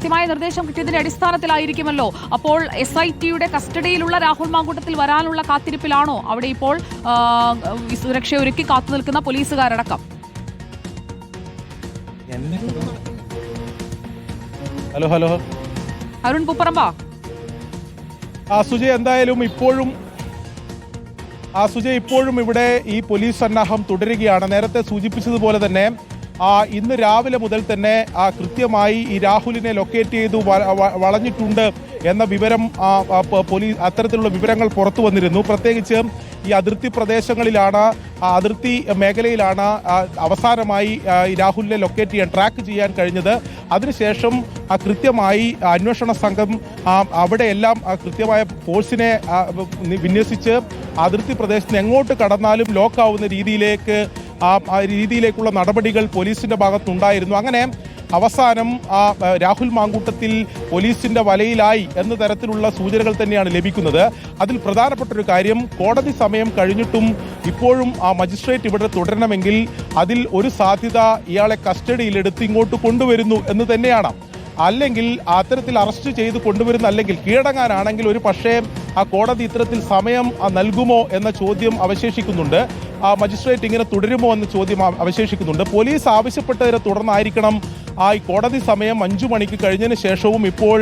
കൃത്യമായ നിർദ്ദേശം കിട്ടിയതിന്റെ അടിസ്ഥാനത്തിലായിരിക്കുമല്ലോ. അപ്പോൾ എസ് ഐ ടിയുടെ കസ്റ്റഡിയിലുള്ള രാഹുൽ മാങ്കൂട്ടത്തിൽ വരാനുള്ള കാത്തിരിപ്പിലാണോ? അവിടെ ഇപ്പോൾ സുരക്ഷയൊരുക്കി കാത്തു നിൽക്കുന്ന പോലീസുകാരടക്കം. Hello hello. അരുൺ പുപ്പറമ്പ. ആ സുജയ് എന്തായാലും ഇപ്പോഴും ആ സുജയ് ഇപ്പോഴും ഇവിടെ ഈ പോലീസ് സന്നാഹം തുടരുകയാണ്. നേരത്തെ സൂചിപ്പിച്ചതുപോലെ തന്നെ ഇന്ന് രാവിലെ മുതൽ തന്നെ കൃത്യമായി ഈ രാഹുലിനെ ലൊക്കേറ്റ് ചെയ്തു വളഞ്ഞിട്ടുണ്ട് എന്ന വിവരം പോലീസ് അത്തരത്തിലുള്ള വിവരങ്ങൾ പുറത്തു വന്നിരുന്നു. പ്രത്യേകിച്ച് ഈ അതിർത്തി പ്രദേശങ്ങളിലാണ് അതിർത്തി മേഖലയിലാണ് അവസാനമായി രാഹുലിനെ ലൊക്കേറ്റ് ചെയ്യാൻ ട്രാക്ക് ചെയ്യാൻ കഴിഞ്ഞത്. അതിനുശേഷം കൃത്യമായി അന്വേഷണ സംഘം അവിടെയെല്ലാം കൃത്യമായ ഫോഴ്സിനെ വിന്യസിച്ച് അതിർത്തി പ്രദേശത്ത് എങ്ങോട്ട് കടന്നാലും ലോക്കാവുന്ന രീതിയിലേക്ക് ആ രീതിയിലേക്കുള്ള നടപടികൾ പോലീസിന്റെ ഭാഗത്തുണ്ടായിരുന്നു. അങ്ങനെ അവസാനം ആ, രാഹുൽ മാങ്കൂട്ടത്തിൽ പോലീസിന്റെ വലയിലായി എന്ന തരത്തിലുള്ള സൂചനകൾ തന്നെയാണ് ലഭിക്കുന്നത്. അതിൽ പ്രധാനപ്പെട്ട ഒരു കാര്യം കോടതി സമയം കഴിഞ്ഞിട്ടും ഇപ്പോഴും ആ മജിസ്ട്രേറ്റ് ഇവിടെ തുടരണമെങ്കിൽ അതിൽ ഒരു സാധ്യത ഇയാളെ കസ്റ്റഡിയിലെടുത്ത് ഇങ്ങോട്ട് കൊണ്ടുവരുന്നു എന്ന് തന്നെയാണ്. അല്ലെങ്കിൽ അത്തരത്തിൽ അറസ്റ്റ് ചെയ്ത് കൊണ്ടുവരുന്ന അല്ലെങ്കിൽ കീഴടങ്ങാനാണെങ്കിൽ ഒരു പക്ഷേ ആ കോടതി ഇത്തരത്തിൽ സമയം നൽകുമോ എന്ന ചോദ്യം അവശേഷിക്കുന്നുണ്ട്. ആ മജിസ്ട്രേറ്റ് ഇങ്ങനെ തുടരുമോ എന്ന ചോദ്യം അവശേഷിക്കുന്നുണ്ട്. പോലീസ് ആവശ്യപ്പെട്ടതിനെ തുടർന്നായിരിക്കണം ആ ഈ കോടതി സമയം അഞ്ചു മണിക്ക് കഴിഞ്ഞതിന് ശേഷവും ഇപ്പോൾ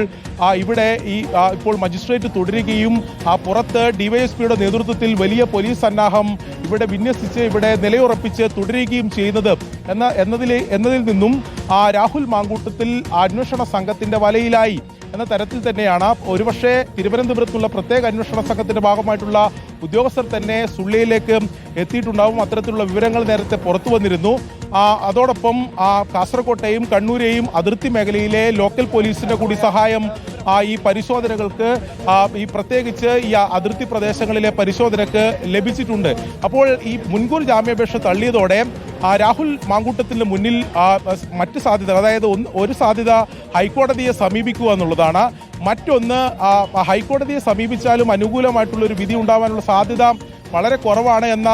ഇവിടെ ഈ ഇപ്പോൾ മജിസ്ട്രേറ്റ് തുടരുകയും ആ പുറത്ത് ഡിവൈഎസ്പിയുടെ നേതൃത്വത്തിൽ വലിയ പോലീസ് സന്നാഹം ഇവിടെ വിന്യസിച്ച് ഇവിടെ നിലയുറപ്പിച്ച് തുടരുകയും ചെയ്യുന്നത്. എന്ന എന്നതിലെ എന്നതിൽ നിന്നും ആ രാഹുൽ മാങ്കൂട്ടത്തിൽ അന്വേഷണ സംഘത്തിന്റെ വലയിലായി. എന്ന തരത്തിൽ തന്നെയാണ് ഒരുപക്ഷെ തിരുവനന്തപുരത്തുള്ള പ്രത്യേക അന്വേഷണ സംഘത്തിന്റെ ഭാഗമായിട്ടുള്ള ഉദ്യോഗസ്ഥർ തന്നെ സുള്ളിയിലേക്ക് എത്തിയിട്ടുണ്ടാവും. അത്തരത്തിലുള്ള വിവരങ്ങൾ നേരത്തെ പുറത്തു വന്നിരുന്നു. അതോടൊപ്പം കാസർകോട്ടെയും കണ്ണൂരെയും അതിർത്തി മേഖലയിലെ ലോക്കൽ പോലീസിന്റെ കൂടി സഹായം ഈ പരിശോധനകൾക്ക് ഈ പ്രത്യേകിച്ച് ഈ അതിർത്തി പ്രദേശങ്ങളിലെ പരിശോധനക്ക് ലഭിച്ചിട്ടുണ്ട്. അപ്പോൾ ഈ മുൻകൂർ ജാമ്യാപേക്ഷ തള്ളിയതോടെ രാഹുൽ മാങ്കൂട്ടത്തിന് മുന്നിൽ ആ, മറ്റ് സാധ്യത അതായത് ഒരു സാധ്യത ഹൈക്കോടതിയെ സമീപിക്കുക എന്നുള്ളതാണ്. മറ്റൊന്ന് ആ, ഹൈക്കോടതിയെ സമീപിച്ചാലും അനുകൂലമായിട്ടുള്ള ഒരു വിധി ഉണ്ടാവാനുള്ള സാധ്യത വളരെ കുറവാണ് എന്ന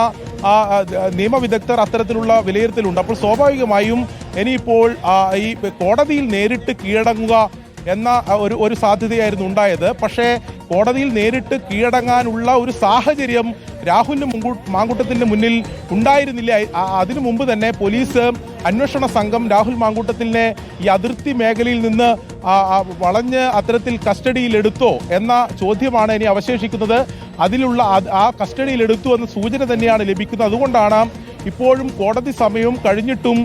ആ, ആ, നിയമവിദഗ്ധർ അത്തരത്തിലുള്ള വിലയിരുത്തലുണ്ട്. അപ്പോൾ സ്വാഭാവികമായും ഇനിയിപ്പോൾ ഈ കോടതിയിൽ നേരിട്ട് കീഴടങ്ങുക എന്ന ഒരു ഒരു സാധ്യതയായിരുന്നു ഉണ്ടായത്. പക്ഷേ കോടതിയിൽ നേരിട്ട് കീഴടങ്ങാനുള്ള ഒരു സാഹചര്യം രാഹുലിന് മാങ്കൂട്ടത്തിന്റെ മുന്നിൽ ഉണ്ടായിരുന്നില്ല. അതിനു മുമ്പ് തന്നെ പോലീസ് അന്വേഷണ സംഘം രാഹുൽ മാങ്കൂട്ടത്തിനെ ഈ അതിർത്തി മേഖലയിൽ നിന്ന് വളഞ്ഞ് അത്തരത്തിൽ കസ്റ്റഡിയിലെടുത്തോ എന്ന ചോദ്യമാണ് ഇനി അവശേഷിക്കുന്നത്. അതിലുള്ള അത് ആ കസ്റ്റഡിയിലെടുത്തു എന്ന സൂചന തന്നെയാണ് ലഭിക്കുന്നത്. അതുകൊണ്ടാണ് ഇപ്പോഴും കോടതി സമയവും കഴിഞ്ഞിട്ടും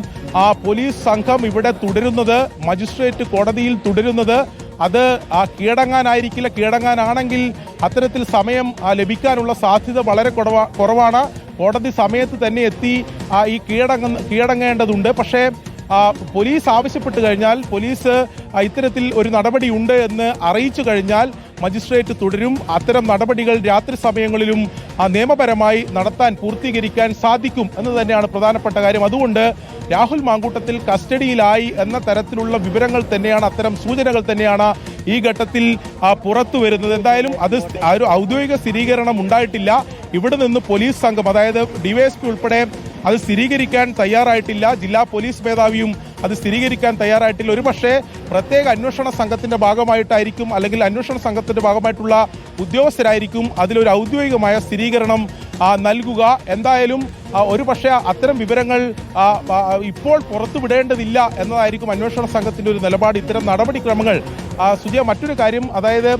ആ പോലീസ് സംഘം ഇവിടെ തുടരുന്നത് മജിസ്ട്രേറ്റ് കോടതിയിൽ തുടരുന്നത്. അത് ആ കീഴടങ്ങാനായിരിക്കില്ല. കീഴടങ്ങാനാണെങ്കിൽ അത്തരത്തിൽ സമയം ലഭിക്കാനുള്ള സാധ്യത വളരെ കുറവാ കുറവാണ്. കോടതി സമയത്ത് തന്നെ എത്തി ഈ കീഴടങ്ങ കീഴടങ്ങേണ്ടതുണ്ട്. പക്ഷേ പോലീസ് ആവശ്യപ്പെട്ട് കഴിഞ്ഞാൽ പോലീസ് ഇത്തരത്തിൽ ഒരു നടപടി ഉണ്ട് എന്ന് അറിയിച്ചു കഴിഞ്ഞാൽ മജിസ്ട്രേറ്റ് തുടരും. അത്തരം നടപടികൾ രാത്രി സമയങ്ങളിലും നിയമപരമായി നടത്താൻ പൂർത്തീകരിക്കാൻ സാധിക്കും എന്ന് തന്നെയാണ് പ്രധാനപ്പെട്ട കാര്യം. അതുകൊണ്ട് രാഹുൽ മാങ്കൂട്ടത്തിൽ കസ്റ്റഡിയിലായി എന്ന തരത്തിലുള്ള വിവരങ്ങൾ തന്നെയാണ് അത്തരം സൂചനകൾ തന്നെയാണ് ഈ ഘട്ടത്തിൽ പുറത്തു വരുന്നത്. എന്തായാലും അത് ഒരു ഔദ്യോഗിക സ്ഥിരീകരണം ഉണ്ടായിട്ടില്ല. ഇവിടെ നിന്ന് പോലീസ് സംഘം അതായത് ഡിവൈഎസ്പി ഉൾപ്പെടെ അത് സ്ഥിരീകരിക്കാൻ തയ്യാറായിട്ടില്ല. ജില്ലാ പോലീസ് മേധാവിയും അത് സ്ഥിരീകരിക്കാൻ തയ്യാറായിട്ടില്ല. ഒരു പക്ഷേ പ്രത്യേക അന്വേഷണ സംഘത്തിന്റെ ഭാഗമായിട്ടായിരിക്കും അല്ലെങ്കിൽ അന്വേഷണ സംഘത്തിന്റെ ഭാഗമായിട്ടുള്ള ഉദ്യോഗസ്ഥരായിരിക്കും അതിലൊരു ഔദ്യോഗികമായ സ്ഥിരീകരണം നൽകുക. എന്തായാലും ഒരു പക്ഷേ അത്തരം വിവരങ്ങൾ ഇപ്പോൾ പുറത്തുവിടേണ്ടതില്ല എന്നതായിരിക്കും അന്വേഷണ സംഘത്തിന്റെ ഒരു നിലപാട്. ഇത്തരം നടപടിക്രമങ്ങൾ സുജയ മറ്റൊരു കാര്യം അതായത്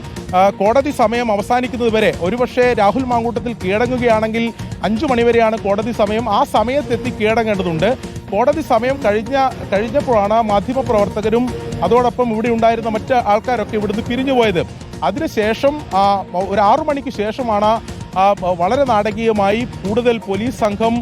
കോടതി സമയം അവസാനിക്കുന്നത് വരെ ഒരുപക്ഷെ രാഹുൽ മാങ്കൂട്ടത്തിൽ കീഴടങ്ങുകയാണെങ്കിൽ അഞ്ചു മണിവരെയാണ് കോടതി സമയം. ആ സമയത്തെത്തി കീഴടങ്ങേണ്ടതുണ്ട്. കോടതി സമയം കഴിഞ്ഞ കഴിഞ്ഞപ്പോഴാണ് മാധ്യമപ്രവർത്തകരും അതോടൊപ്പം ഇവിടെ ഉണ്ടായിരുന്ന മറ്റ് ആൾക്കാരൊക്കെ ഇവിടുന്ന് പിരിഞ്ഞു പോയത്. അതിനുശേഷം ഒരു ആറു മണിക്ക് ശേഷമാണ് വളരെ നാടകീയമായി കൂടുതൽ പോലീസ് സംഘം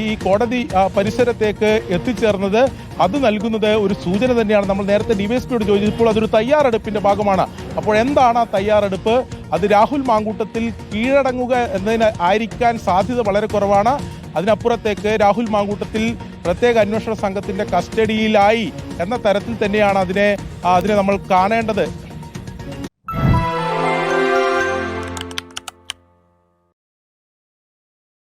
ഈ കോടതി പരിസരത്തേക്ക് എത്തിച്ചേർന്നത്. അത് നൽകുന്നത് ഒരു സൂചന തന്നെയാണ്. നമ്മൾ നേരത്തെ ഡിവൈഎസ്പിയോട് ചോദിച്ചപ്പോൾ അതൊരു തയ്യാറെടുപ്പിന്റെ ഭാഗമാണ്. അപ്പോൾ എന്താണ് ആ തയ്യാറെടുപ്പ്? അത് രാഹുൽ മാങ്കൂട്ടത്തിൽ കീഴടങ്ങുക എന്നതിന് ആയിരിക്കാൻ സാധ്യത വളരെ കുറവാണ്. അതിനപ്പുറത്തേക്ക് രാഹുൽ മാങ്കൂട്ടത്തിൽ പ്രത്യേക അന്വേഷണ സംഘത്തിന്റെ കസ്റ്റഡിയിലായി എന്ന തരത്തിൽ തന്നെയാണ് അതിനെ അതിനെ നമ്മൾ കാണേണ്ടത്.